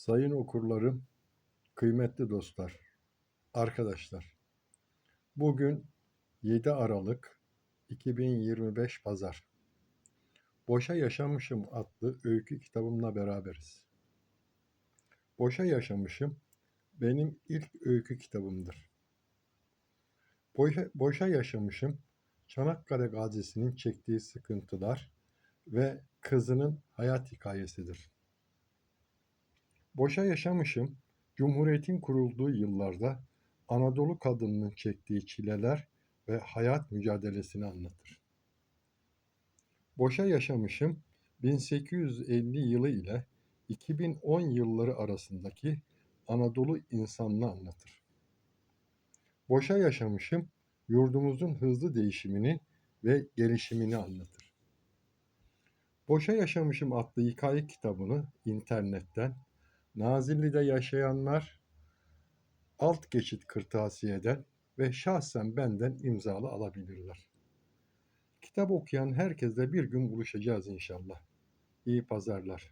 Sayın okurlarım, kıymetli dostlar, arkadaşlar. Bugün 7 Aralık 2025 Pazar. Boşa Yaşamışım adlı öykü kitabımla beraberiz. Boşa Yaşamışım benim ilk öykü kitabımdır. Boşa, boşa Yaşamışım Çanakkale Gazi'sinin çektiği sıkıntılar ve kızının hayat hikayesidir. Boşa yaşamışım, Cumhuriyet'in kurulduğu yıllarda Anadolu kadınının çektiği çileler ve hayat mücadelesini anlatır. Boşa yaşamışım, 1850 yılı ile 2010 yılları arasındaki Anadolu insanını anlatır. Boşa yaşamışım, yurdumuzun hızlı değişimini ve gelişimini anlatır. Boşa Yaşamışım adlı hikaye kitabını internetten Nazilli'de yaşayanlar alt geçit kırtasiyeden ve şahsen benden imzalı alabilirler. Kitap okuyan herkesle bir gün buluşacağız inşallah. İyi pazarlar.